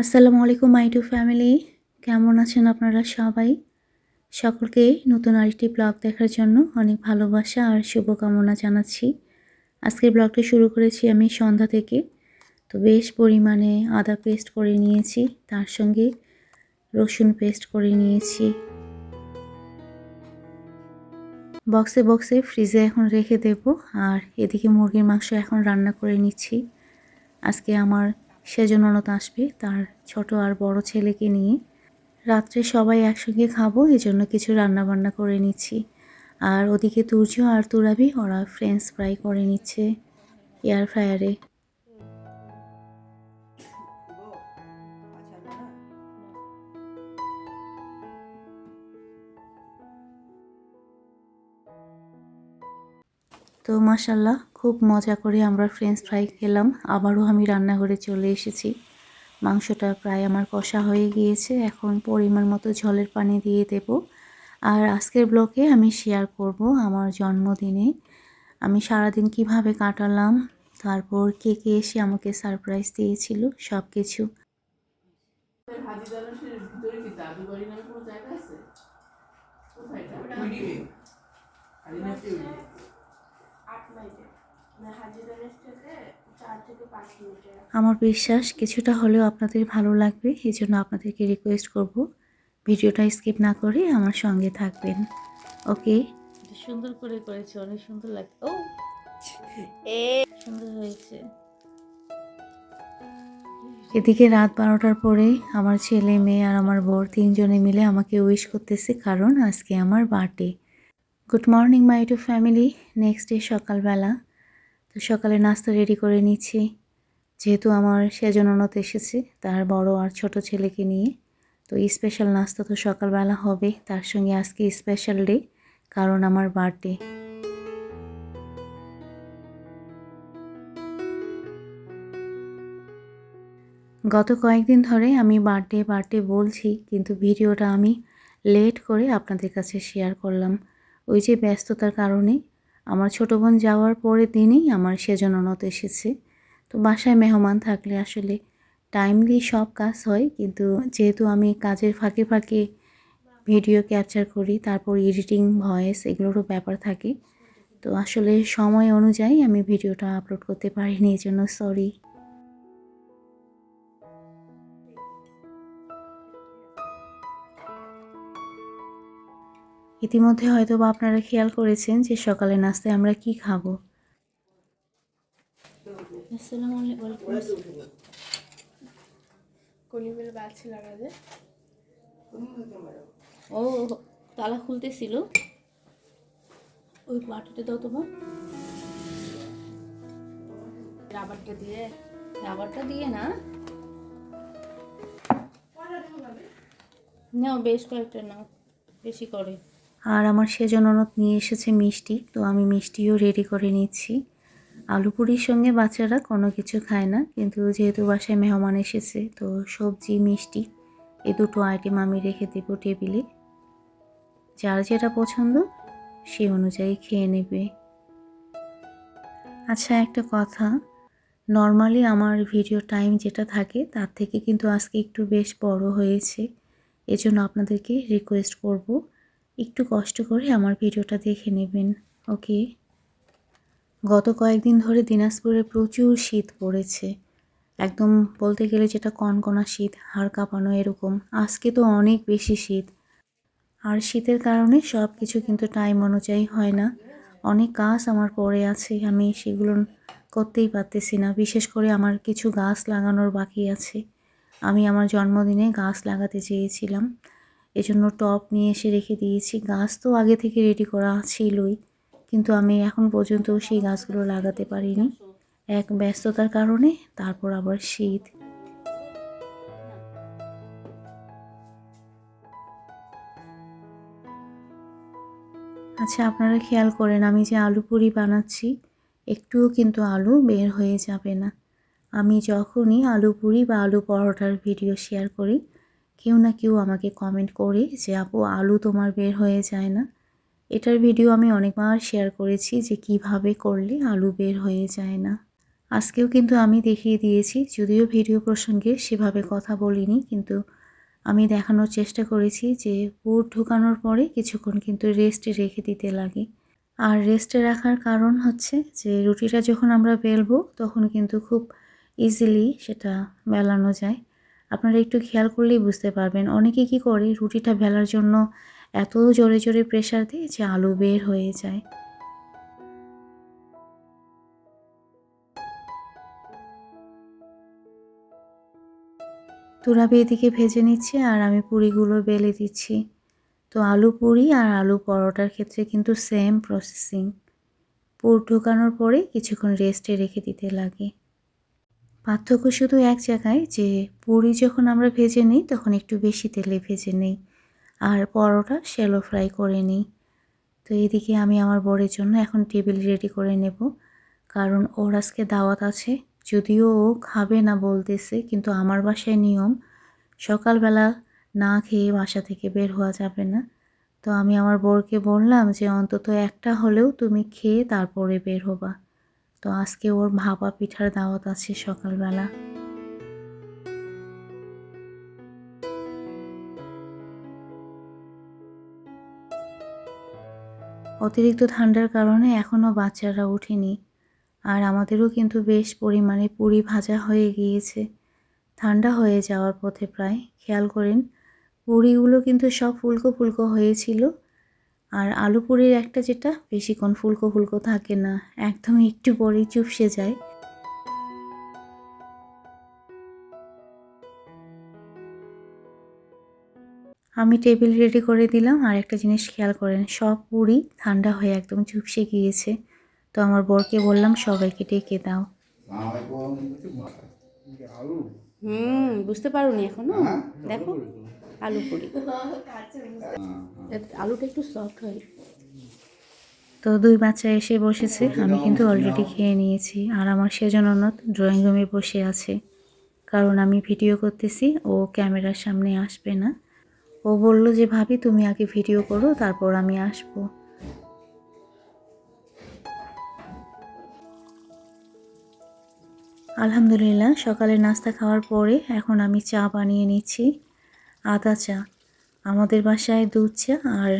আসসালামু আলাইকুম, মাই to family. কেমন আছেন আপনারা সবাই? সকলকে নতুন আরেকটি ব্লগ দেখার জন্য অনেক ভালোবাসা আর শুভকামনা জানাচ্ছি। আজকের ব্লগটি শুরু করেছি আমি সন্ধ্যা থেকে। তো বেশ পরিমাণে আদা পেস্ট করে নিয়েছি, তার সঙ্গে রসুন পেস্ট করে নিয়েছি। বক্সে বক্সে ফ্রিজে এখন রেখে দেব, আর এদিকে মুরগির মাংস এখন রান্না করে নিচ্ছি। আজকে আমার সেজননত আসবে তার ছোট আর বড় ছেলেকে নিয়ে। রাত্রে সবাই একসঙ্গে খাব এই জন্য কিছু রান্না বান্না করে নিচ্ছি। আর ওদিকে তুর্য আর তুরাবি, ওরা ফ্রেঞ্চ ফ্রাই করে নিচ্ছে। এয়ার ফ্রায়ারে তো মাসাল্লাহ খুব মজা করে আমরা ফ্রেঞ্চ ফ্রাই খেলাম। আবারও আমি রান্নাঘরে চলে এসেছি। মাংসটা প্রায় আমার কষা হয়ে গিয়েছে। এখন পরিমাণ মতো জলের পানি দিয়ে দেব। আর আজকের ব্লগে আমি শেয়ার করব আমার জন্মদিনে। আমি সারাদিন কীভাবে কাটালাম তারপর কে কে এসে আমাকে সারপ্রাইজ দিয়েছিল সব কিছু আছে? আমার বিশ্বাস কিছুটা হলেও আপনাদের ভালো লাগবে এই জন্য আপনাদেরকে রিকোয়েস্ট করব। ভিডিওটা স্কিপ না করে আমার সঙ্গে থাকবেন। ওকে? সুন্দর করে করেছে অনেক সুন্দর লাগছে। ও! এ সুন্দর হয়েছে। এদিকে রাত বারোটার পরে আমার ছেলে মেয়ে আর আমার বর তিনজনে মিলে আমাকে উইশ করতেছে কারণ আজকে আমার birthday good morning my to family next day সকালবেলা তো সকালে নাস্তা রেডি করে নিচ্ছি। যেহেতু আমার সেজন সেজননত এসেছে তার বড় আর ছোট ছেলেকে নিয়ে। তো স্পেশাল নাস্তা তো সকালবেলা হবে, তার সঙ্গে আজকে স্পেশাল ডে কারণ আমার বার্থডে গত কয়েকদিন ধরে আমি বার্থডে বার্থডে বলছি, কিন্তু ভিডিওটা আমি লেট করে আপনাদের কাছে শেয়ার করলাম। ওই যে ব্যস্ততার কারণে আমার ছোটো বোন যাওয়ার পরে দিনই আমার সেজন সেজননত এসেছে। তো বাসায় মেহমান থাকলে আসলে টাইমলি সব কাজ হয়, কিন্তু যেহেতু আমি কাজের ফাঁকে ফাঁকে ভিডিও ক্যাপচার করি, তারপর এডিটিং ভয়েস এগুলোরও ব্যাপার থাকে, তো আসলে সময় অনুযায়ী আমি ভিডিওটা আপলোড করতে পারিনি, এই জন্য সরি ইতিমধ্যে হয়তো বা আপনারা খেয়াল করেছেন যে সকালে নাস্তায় আমরা কি খাব। ও তালা খুলতেছিল। ওই বাটিতে দাও তোমার রাবারটা দিয়ে। রাবারটা দিয়ে না? নাও বেশ কয়েকটা নাও। বেশি করে। আর আমার সেজননত নিয়ে এসেছে মিষ্টি, তো আমি মিষ্টিও রেডি করে নিচ্ছি। আলু পুরির সঙ্গে বাচ্চারা কোনো কিছু খায় না, কিন্তু যেহেতু বাসায় মেহমান এসেছে, তো সবজি, মিষ্টি এই দুটো আইটেম আমি রেখে দেবো টেবিলে যার যেটা পছন্দ, সে অনুযায়ী খেয়ে নেবে। আচ্ছা একটা কথা। নর্মালি আমার ভিডিও টাইম যেটা থাকে, তার থেকে কিন্তু আজকে একটু বেশ বড় হয়েছে। এজন্য আপনাদেরকে রিকোয়েস্ট করব। একটু কষ্ট করে আমার ভিডিওটা দেখে নেবেন, ওকে? গত কয়েকদিন ধরে দিনাজপুরে প্রচুর শীত পড়েছে। একদম বলতে গেলে যেটা কনকনা শীত, হাড় কাঁপানো এরকম। আজকে তো অনেক বেশি শীত। আর শীতের কারণে সব কিছু কিন্তু টাইম অনুযায়ী হয় না। অনেক কাজ আমার পড়ে আছে, আমি সেগুলো করতেই পারতেছি না। বিশেষ করে আমার কিছু গাছ লাগানোর বাকি আছে। আমি আমার জন্মদিনে গাছ লাগাতে চেয়েছিলাম। এজন্য টপ নিয়ে এসে রেখে দিয়েছি। গাছ তো আগে থেকে রেডি করা ছিলই, কিন্তু আমি এখন পর্যন্ত সেই গাছগুলো লাগাতে পারিনি। এক ব্যস্ততার কারণে তারপর আবার শীত। আচ্ছা আপনারা খেয়াল করেন, আমি যে আলু পুরি বানাচ্ছি, একটুও কিন্তু আলু বের হয়ে যাবে না। আমি যখনই আলু পুরি বা আলু পরোটার ভিডিও শেয়ার করি কেউ না কেউ আমাকে কমেন্ট করে যে, আপু, আলু তোমার বের হয়ে যায় না। এটার ভিডিও আমি অনেকবার শেয়ার করেছি যে, কীভাবে করলে আলু বের হয়ে যায় না? আজকেও কিন্তু আমি দেখিয়ে দিয়েছি, যদিও ভিডিও প্রসঙ্গে সেভাবে কথা বলিনি, কিন্তু আমি দেখানোর চেষ্টা করেছি যে, পুর ঢুকানোর পরে কিছুক্ষণ কিন্তু রেস্টে রেখে দিতে লাগে। আর রেস্টে রাখার কারণ হচ্ছে যে, রুটিটা যখন আমরা বেলবো, তখন কিন্তু খুব ইজিলি সেটা বেলানো যায়। আপনারা একটু খেয়াল করলেই বুঝতে পারবেন। অনেকে কি করে, রুটিটা বেলার জন্য এত জোরে জোরে প্রেশার দেয় যে আলু বের হয়ে যায়। তুরাবি এদিকে ভেজে নিচ্ছে আর আমি পুরিগুলো বেলে দিচ্ছি। তো আলু পুরি আর আলু পরোটার ক্ষেত্রে কিন্তু সেম প্রসেসিং পুর ঢোকানোর পরে কিছুক্ষণ রেস্টে রেখে দিতে লাগে। পার্থক্য শুধু এক জায়গায় যে পুরি যখন আমরা ভেজে নিই, তখন একটু বেশি তেলে ভেজে নিই। আর পরোটা শ্যালো ফ্রাই করে নিই। তো এদিকে আমি আমার বরের জন্য এখন টেবিল রেডি করে নেব। কারণ ওর আজকে দাওয়াত আছে। যদিও ও খাবে না বলতেছে, কিন্তু আমার বাসায় নিয়ম, সকালবেলা না খেয়ে বাসা থেকে বের হওয়া যাবে না। তো আমি আমার বরকে বললাম যে, অন্তত একটা হলেও তুমি খেয়ে তারপরে বের হবা। তো আজকে ওর ভাপা পিঠার দাওয়াত আছে সকালবেলা। অতিরিক্ত ঠান্ডার কারণে এখনও বাচ্চারা ওঠেনি, আর আমাদেরও কিন্তু বেশ পরিমাণে পুরি ভাজা হয়ে গিয়েছে। ঠান্ডা হয়ে যাওয়ার পথে প্রায়, খেয়াল করেন, পুরিগুলো কিন্তু সব ফুলকো ফুলকো হয়েছিল আর আলু পুরির একটা যেটা বেশিক্ষণ ফুলকো ফুলকো থাকে না একদম একটু পরেই চুপসে যায়। আমি টেবিল রেডি করে দিলাম আর একটা জিনিস খেয়াল করেন সব পুরি ঠান্ডা হয়ে একদম চুপসে গিয়েছে। তো আমার বরকে বললাম সবাইকে ডেকে দাও। হুম বুঝতে পারোনি এখনও? দেখো। আলু পুরি। আলুটা একটু সফট হয়। তো দুই বাচ্চা এসে বসেছে আমি কিন্তু অলরেডি খেয়ে নিয়েছি। আর আমার সেজন্য ড্রয়িং রুমে বসে আছে। কারণ আমি ভিডিও করতেছি ও ক্যামেরার সামনে আসবে না। ও বলল যে ভাবি তুমি আগে ভিডিও করো তারপর আমি আসব। আলহামদুলিল্লাহ সকালে নাস্তা খাওয়ার পরে এখন আমি চা বানিয়ে নিচ্ছি। আদা চা আমাদের বাসায় দুধ চা আর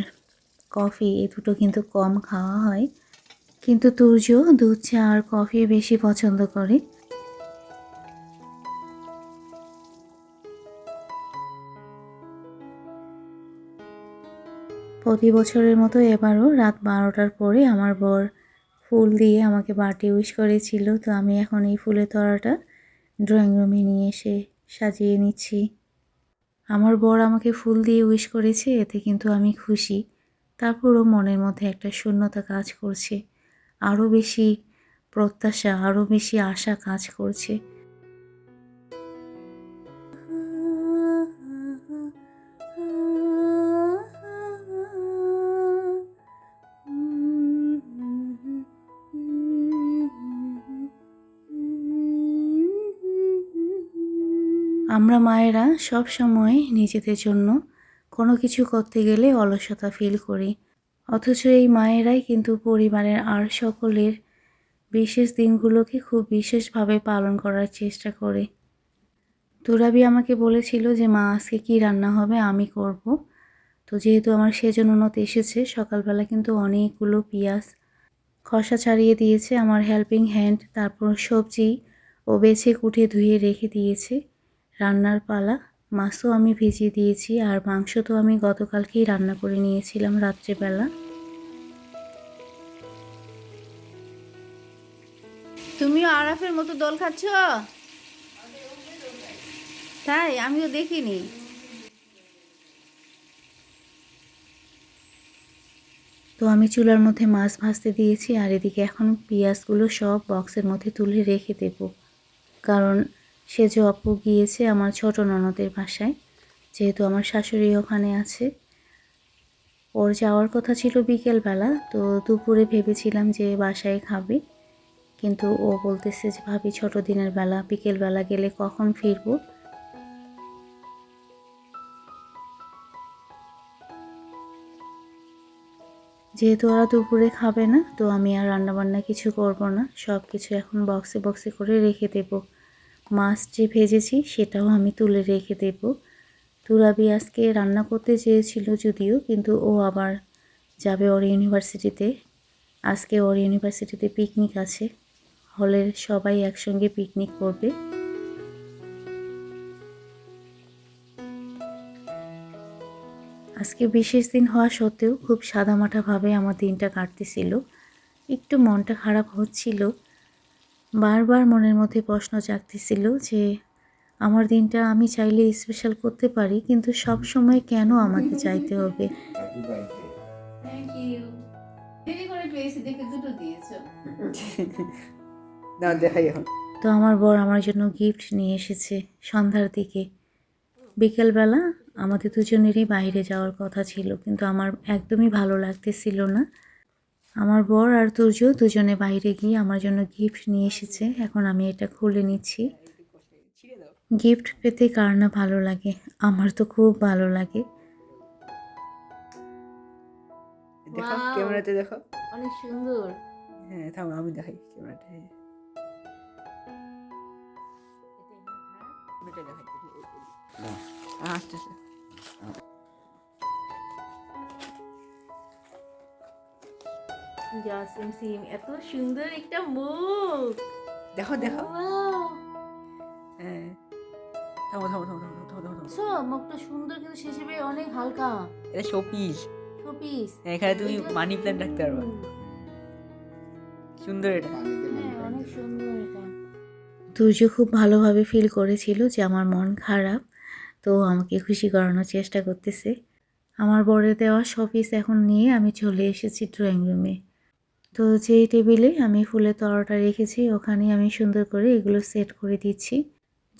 কফি এ দুটো কিন্তু কম খাওয়া হয়। কিন্তু তুর্য দুধ চা আর কফি বেশি পছন্দ করে। প্রতি বছরের মতো এবারও রাত বারোটার পরে আমার বর ফুল দিয়ে আমাকে বার্থডে উইশ করেছিল। তো আমি এখন এই ফুলের তরাটা ড্রয়িং রুমে নিয়ে এসে সাজিয়ে নিচ্ছি। আমার বর আমাকে ফুল দিয়ে উইশ করেছে, এতে কিন্তু আমি খুশি। তারপরও মনের মধ্যে একটা শূন্যতা কাজ করছে। আরও বেশি প্রত্যাশা, আরও বেশি আশা কাজ করছে। আমরা মায়েরা সব সময় নিজেদের জন্য কোনো কিছু করতে গেলে অলসতা ফিল করি। অথচ এই মায়েরাই কিন্তু পরিবারের আর সকলের বিশেষ দিনগুলোকে খুব বিশেষভাবে পালন করার চেষ্টা করে। তুরাবি আমাকে বলেছিল যে, মা, আজকে কী রান্না হবে? আমি করব। তো যেহেতু আমার সেজন্য নত এসেছে, সকালবেলা কিন্তু অনেকগুলো পেঁয়াজ খসা ছাড়িয়ে দিয়েছে, আমার হেল্পিং হ্যান্ড তারপর সবজি ও বেছে কুটে ধুয়ে রেখে দিয়েছে। রান্নার পালা। মাছও আমি ভিজিয়ে দিয়েছি আর মাংস তো আমি গতকালকেই রান্না করে নিয়েছিলাম রাত্রেবেলা। তুমিও আরাফের মতো দোল খাচ্ছ? তাই? আমিও দেখিনি। তো আমি চুলার মধ্যে মাছ ভাজতে দিয়েছি আর এদিকে এখন পেঁয়াজগুলো সব বক্সের মধ্যে তুলে রেখে দেব। কারণ সে যে অপু গিয়েছে আমার ছোট ননদের বাসায়, যেহেতু আমার শাশুড়ি ওখানে আছে। ওর যাওয়ার কথা ছিল বিকেলবেলা, তো দুপুরে ভেবেছিলাম যে বাসায় খাবে। কিন্তু ও বলতেছে যে, ভাবি, ছোট দিনের বেলা, বিকেলবেলা গেলে কখন ফিরবো? যেহেতু ওরা দুপুরে খাবে না, তো আমি আর রান্নাবান্না কিছু করব না। সব কিছু এখন বক্সে বক্সে করে রেখে দেব। মাছ যে ভেজেছি সেটাও আমি তুলে রেখে দেব। তুরাবি আজকে রান্না করতে চেয়েছিল যদিও, কিন্তু ও আবার যাবে ওর ইউনিভার্সিটিতে। আজকে ওর ইউনিভার্সিটিতে পিকনিক আছে। হলের সবাই একসঙ্গে পিকনিক করবে। আজকে বিশেষ দিন হওয়া সত্ত্বেও খুব সাদামাটাভাবে আমার দিনটা কাটতেছিল। একটু মনটা খারাপ হচ্ছিল। বারবার মনের মধ্যে প্রশ্ন জাগতেছিল যে আমার দিনটা আমি চাইলে স্পেশাল করতে পারি কিন্তু সব সময় কেন আমাকে চাইতে হবে? তো আমার বর আমার জন্য গিফট নিয়ে এসেছে সন্ধ্যার দিকে। বিকেলবেলা আমাদের দুজনেরই বাইরে যাওয়ার কথা ছিল কিন্তু আমার একদমই ভালো লাগতেছিল না। আমার বর আর তুর্য দুজনে বাইরে গিয়ে আমার জন্য গিফট নিয়ে এসেছে। এখন আমি এটা খুলে নিচ্ছি। গিফট পেতে কার না ভালো লাগে? আমার তো খুব ভালো লাগে। দেখো ক্যামেরাতে দেখো। অনেক সুন্দর। হ্যাঁ থামো আমি দেখাই ক্যামেরাতে। দেখাই। আচ্ছা আচ্ছা। জাসিম সিম এত সুন্দর একটা মুখ। দেখো দেখো! হ্যাঁ। থামো থামো থামো থামো থামো থামো থামো। আচ্ছা মুখটা সুন্দর কিন্তু সে হিসেবে অনেক হালকা। এটা শোপিস। শোপিস। এখানে তুমি মানি প্ল্যান্ট রাখতে পারবা। সুন্দর এটা। হ্যাঁ অনেক সুন্দর এটা। তুর্য খুব ভালোভাবে ফিল করেছিল যে আমার মন খারাপ তো আমাকে খুশি করানোর চেষ্টা করতেছে। আমার বরের দেওয়া শপিস এখন নিয়ে আমি চলে এসেছি ড্রয়িং রুমে তো যেই টেবিলে আমি ফুলের তলাটা রেখেছি ওখানে আমি সুন্দর করে এগুলো সেট করে দিচ্ছি।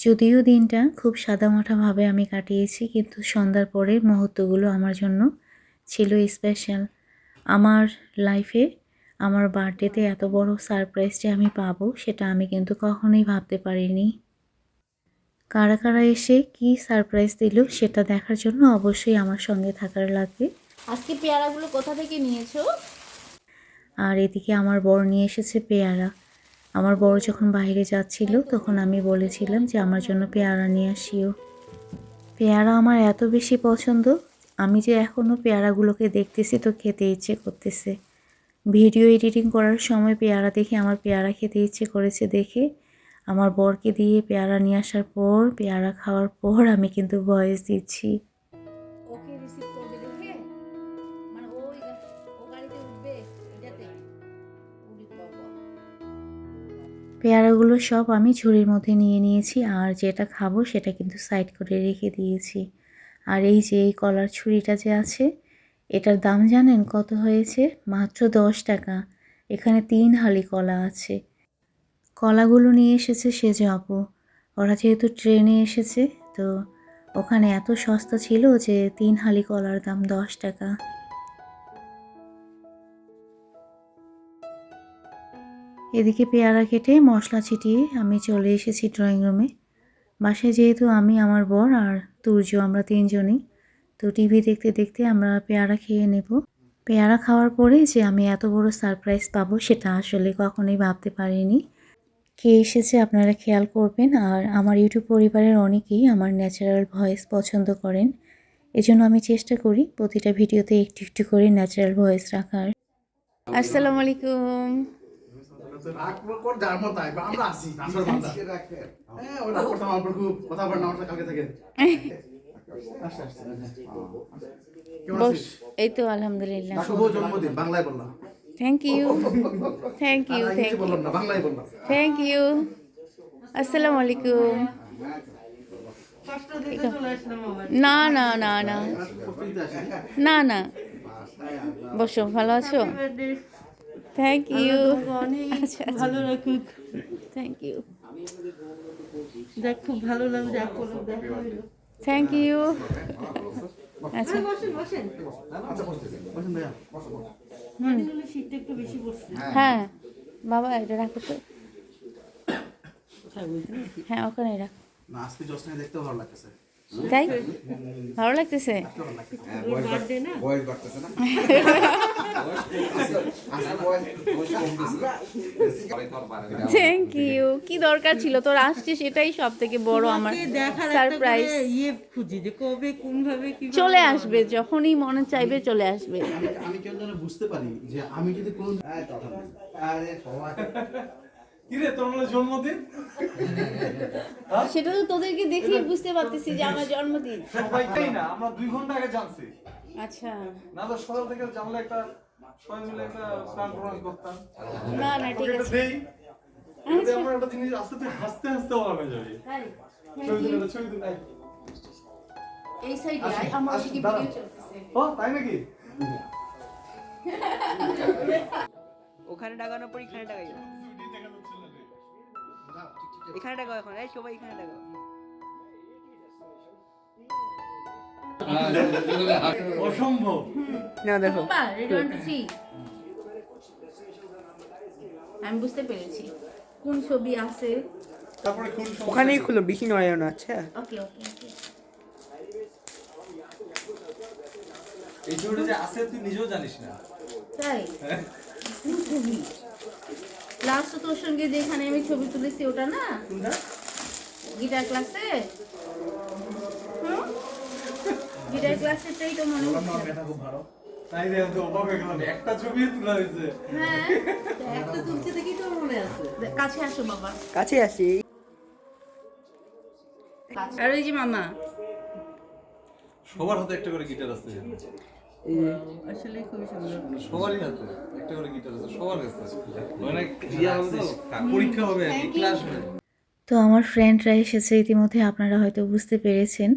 যদিও দিনটা খুব সাদামাটাভাবে আমি কাটিয়েছি, কিন্তু সন্ধ্যার পরের মুহূর্তগুলো আমার জন্য ছিল স্পেশাল আমার লাইফে আমার বার্থডেতে এত বড় সারপ্রাইজ যে আমি পাবো, সেটা আমি কিন্তু কখনোই ভাবতে পারিনি। কারা কারা এসে কি সারপ্রাইজ দিল, সেটা দেখার জন্য অবশ্যই আমার সঙ্গে থাকার লাগবে। আজকে পেয়ারাগুলো কোথা থেকে নিয়েছো? আর এদিকে আমার বর নিয়ে এসেছে পেয়ারা। আমার বর যখন বাইরে যাচ্ছিল, তখন আমি বলেছিলাম যে, আমার জন্য পেয়ারা নিয়ে আসিও। পেয়ারা আমার এত বেশি পছন্দ, আমি যে এখনও পেয়ারাগুলোকে দেখতেছি তো খেতে ইচ্ছে করতেছে। ভিডিও এডিটিং করার সময় পেয়ারা দেখে আমার পেয়ারা খেতে ইচ্ছে করেছে দেখে। আমার বরকে দিয়ে পেয়ারা নিয়ে আসার পর, পেয়ারা খাওয়ার পর আমি কিন্তু ভয়েস দিচ্ছি। পেয়ারাগুলো সব আমি ঝুড়ির মধ্যে নিয়ে নিয়েছি আর যেটা খাব সেটা কিন্তু সাইড করে রেখে দিয়েছি। আর এই যে এই কলার ছুরিটা যে আছে, এটার দাম জানেন কত হয়েছে? মাত্র দশ টাকা। এখানে তিন হালি কলা আছে। কলাগুলো নিয়ে এসেছে সে আপু। ওরা যেহেতু ট্রেনে এসেছে, তো ওখানে এত সস্তা ছিল যে তিন হালি কলার দাম দশ টাকা। এদিকে পেয়ারা কেটে মশলা ছিটিয়ে আমি চলে এসেছি ড্রয়িং রুমে বাসায় যেহেতু আমি, আমার বর আর তুর্য, আমরা তিনজনই, তো টিভি দেখতে দেখতে আমরা পেয়ারা খেয়ে নেব। পেয়ারা খাওয়ার পরে যে আমি এত বড় সারপ্রাইজ পাবো সেটা আসলে কখনোই ভাবতে পারিনি। কে এসেছে আপনারা খেয়াল করবেন? আর আমার ইউটিউব পরিবারের অনেকেই আমার ন্যাচারাল ভয়েস পছন্দ করেন। এজন্য আমি চেষ্টা করি প্রতিটা ভিডিওতে একটু একটু করে ন্যাচারাল ভয়েস রাখার। আসসালামু আলাইকুম। রাখব কোন যার মতো আইবা আমরা আছি আসর বান্দা। হ্যাঁ ওটা করতাম আমার খুব কথা বলেন আমার কালকে থেকে। আসছে আসছে কেমন বস আছিস? এই তো আলহামদুলিল্লাহ। শুভ জন্মদিন বাংলায় বললাম। থ্যাংক ইউ থ্যাংক ইউ আর থ্যাংক ইংরেজি বললাম না বাংলায় বললাম। থ্যাংক ইউ আসসালামু আলাইকুম। না না না না। না না। বসো ভালো আছো? থ্যাংক ইউ আচ্ছা ভালো রাখুক। থ্যাংক ইউ দেখ খুব ভালো লাগল দেখা থ্যাংক ইউ আচ্ছা আচ্ছা। হ্যাঁ। বাবা এটা রাখো তো। হ্যাঁ ওখানে রাখ। না আজকে জোসনে দেখতে ভালো লাগতেছে। তাই? ভালো লাগতেছে। থ্যাংক ইউ কি দরকার ছিল? তোর আসছিস এটাই সব থেকে বড় আমার সারপ্রাইজ ইয়ে খুঁজি যে কবে কোন ভাবে কি চলে আসবে যখনই মনে চাইবে চলে আসবে। আমি কেন বুঝতে পারি যে আমি যদি কোনো। আরে সবাই কিরে তোর জন্মদিন? সেটা তো তোদেরকে দেখেই বুঝতে পারতেছি যে আমার জন্মদিন। সবাইকেই না আমরা দুই ঘণ্টা আগে জানছি। আচ্ছা। না তো সকাল থেকে জানলে একটা সবাই মিলে একটা প্ল্যান প্রোগ্রাম করতাম। না না ঠিক আছে। দেই। যদি আমরা একটা জিনিস আস্তে আস্তে হাসতে হাসতে বলা যাবে। ছবি তুলে ছবি তুলে এই সাইডে আমার আসুন, ভিডিও চলতেছে। ও তাই নাকি? ওখানে ডাকানোর পর এখানে ডাকাই। এখানে ডাকাও এখন এই সবাই এখানে ডাকাও অসম্ভব। না দেখো। আমি বুঝতে পেরেছি। কোন ছবি আছে? তারপরে খুব ওখানেই খুলো বেশি নয় না আচ্ছা ওকে ওকে ওকে এই ছবিটা যে আছে তুই নিজেও জানিস না। তাই? কোন ছবি? লাস্ট তোর সঙ্গে যেখানে আমি ছবি তুলেছি ওটা না? গিটার ক্লাসে গিটার ক্লাসেরটাই তো মনে হচ্ছে। তাই তো অবাক হয়ে গেলাম। একটা ছবি তোলা হয়েছে। হ্যাঁ একটা তুলতে দেখি তোর মনে আছে। কাছে আসো বাবা। কাছে আসি। আর ওই যে মামা। সবার হাতে একটা করে গিটার আছে। এই আসলে খুবই সুন্দর। সবারই হাতে একটা করে গিটার আছে সবার কাছে মানে হবে তো পরীক্ষা হবে ক্লাস হবে? তো আমার ফ্রেন্ডরা এসেছে ইতিমধ্যে আপনারা হয়তো বুঝতে পেরেছেন।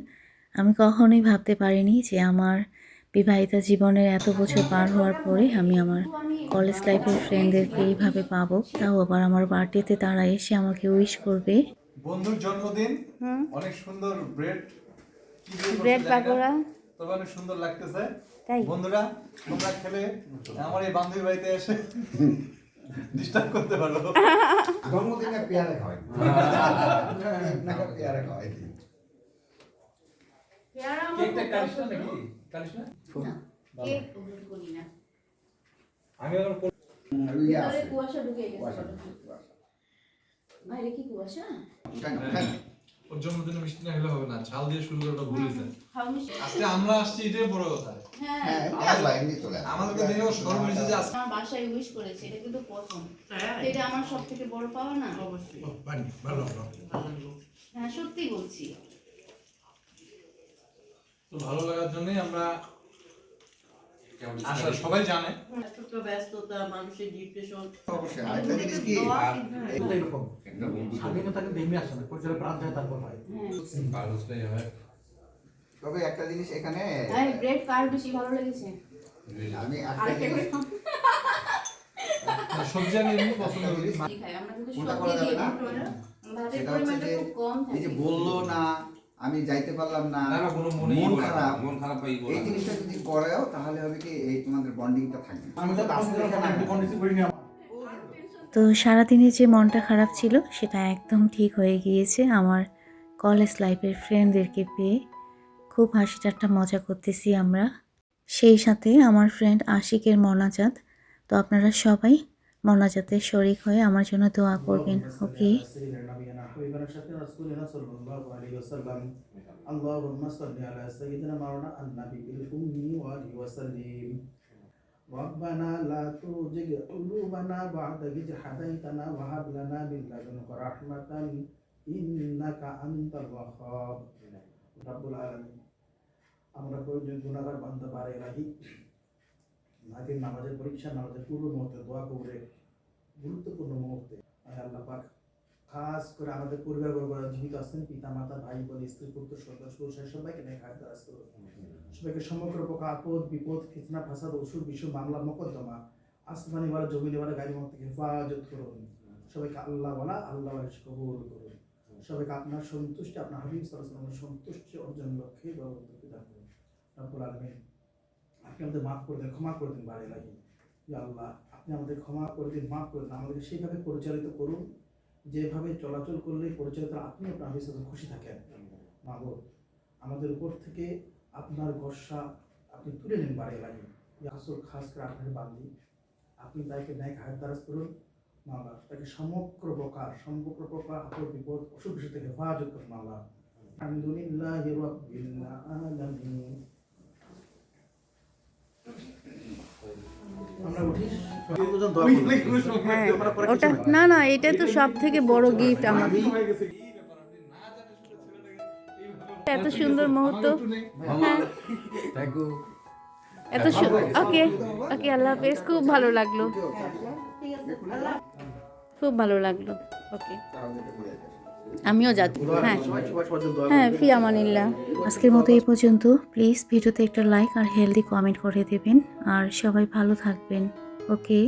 আমি কখনোই ভাবতে পারিনি যে আমার বিবাহিতা জীবনের এত বছর পার হওয়ার পরে আমি আমার কলেজ লাইফের ফ্রেন্ডদেরকে এইভাবে পাবো। তাও আবার আমার বার্থডেতে তারা এসে আমাকে উইশ করবে। বন্ধুর জন্মদিন। অনেক সুন্দর ব্রেড ব্রেড পাকোড়া। তবে অনেক সুন্দর লাগতেছে। তাই? বন্ধুরা তোমরা খেলে আমার এই বান্ধবী বাড়িতে এসে ডিস্টার্ব করতে পারো। জন্মদিনে পেয়ারা খাওয়াই। না পেয়ারা খাওয়াই কেকটা কালিস না নাকি? কেক করি না আমি কুয়াশা ঢুকে গেছে। কুয়াশা, বাইরে কি। ওর জন্মদিনে মিষ্টি না হলে হবে না ঝাল দিয়ে শুরু করে ওটা ভুল হয়েছে আজকে আমরা আসছি এটাই বড় কথা। হ্যাঁ। হ্যাঁ হয়েছে যে আজকে আমার বাসায় উইশ করেছে এটা কিন্তু প্রথম। এটা আমার সব থেকে বড় পাওয়া না? ভালো ভালো হ্যাঁ সত্যি বলছি। তো ভালো লাগার জন্যই আমরা আসা সবাই জানে। ব্যস্ততা মানুষের ডিপ্রেশন অবশ্যই আরেকটা জিনিস কি এরকম স্বাধীনতা কিন্তু আসে না পরিচয় প্রাণ যায় তারপর হয়। তবে একটা জিনিস এখানে হ্যাঁ ব্রেড কার বেশি ভালো লেগেছে। আমি আরেকটা করে জিনিস খাও। সবজি আমি এমনি পছন্দ করি। আমরা কিন্তু সবজি করা যাবে দিই না? ভাতের পরিমাণটা খুব কম এই যে বলল না আমি যাইতে পারলাম না মন খারাপ। মন খারাপ এই জিনিসটা যদি করেও তাহলে হবে কি এই তোমাদের বন্ডিংটা থাকবে। আমি তো কাজ তো সারাদিনে যে মনটা খারাপ ছিল সেটা একদম ঠিক হয়ে গিয়েছে। আমার কলেজ লাইফের ফ্রেন্ডদেরকে পেয়ে খুব হাসি ঠাট্টা মজা করতেছি আমরা। সেই সাথে আমার ফ্রেন্ড আশিকের মনাজাত। তো আপনারা সবাই মনাজাতে শরিক হয়ে আমার জন্য দোয়া করবেন ওকে حبيبنا شفيع رسولنا صلى الله عليه وسلم اللهم صل على سيدنا مولانا النبي الأمي وآله وسلم ربنا لا تزغ قلوبنا بعد إذ هديتنا وهب لنا من لدنك رحمة إنك أنت الوهاب رب العالمين আমরা প্রয়োজন গুণাগার বান্ধব বারে রাখি নাকি নামাজের পরীক্ষা নামাজের পূর্ব মুহূর্তে দোয়া করে গুরুত্বপূর্ণ মুহূর্তে আয় আল্লাহ পাক খাস করে আমাদের পরিবার বর্গ জীবিত আছেন, পিতা, মাতা, ভাই, বোন, স্ত্রী, পুত্র সদস্য সবাইকে নিয়ে খায় দারাজ সবাইকে সমগ্র প্রকার আপদ, বিপদ, ফিতনা, ফাসাদ অসুর বিশ্ব বাংলা মকদ্দমা, আসমানি ওয়ালা জমিনি ওয়ালা গাড়ি মত থেকে হেফাজত করুন। সবাইকে আল্লাহ ওয়ালা আল্লাহ কবুল করুন। সবাইকে আপনার সন্তুষ্টি, আপনার হাবিব সাল্লাল্লাহু সন্তুষ্টি অর্জন লক্ষ্যে গৌরব দান করুন রব্বুল আলামিন, আপনি আমাদের মাফ করে দেন, ক্ষমা করে দিন বাড়ি লাগে আল্লাহ, আপনি আমাদের ক্ষমা করে দিন, মাফ করে দিন, আমাদেরকে সেইভাবে পরিচালিত করুন। যেভাবে চলাচল করলে পরিচালিত আপনি আপনার সাল্লাল্লাহু খুশি থাকেন। মাহবুব আমাদের উপর থেকে আপনার গসা আপনি তুলে নিন বাড়ি লাগে আসল খাস করে আপনার বান্দি আপনি তাকে ন্যায় হাত দ্বারাজ করুন। মালা তাকে সমগ্র প্রকার সমগ্র প্রকার আপদ বিপদ, অসুখ থেকে হেফাজত করুন মালা আলহামদুলিল্লাহ ওটা না না এটা তো সব থেকে বড় গিফট আমার। এত সুন্দর মুহূর্ত। হ্যাঁ। এত ওকে ওকে আল্লাহ হাফেজ খুব ভালো লাগল। খুব ভালো লাগল। ওকে। আমিও যাচ্ছি। হ্যাঁ। হ্যাঁ ফি আমানিল্লাহ আজকের মতো এই পর্যন্ত। প্লিজ ভিডিওতে একটা লাইক আর হেলদি কমেন্ট করে দেবেন। আর সবাই ভালো থাকবেন। ওকে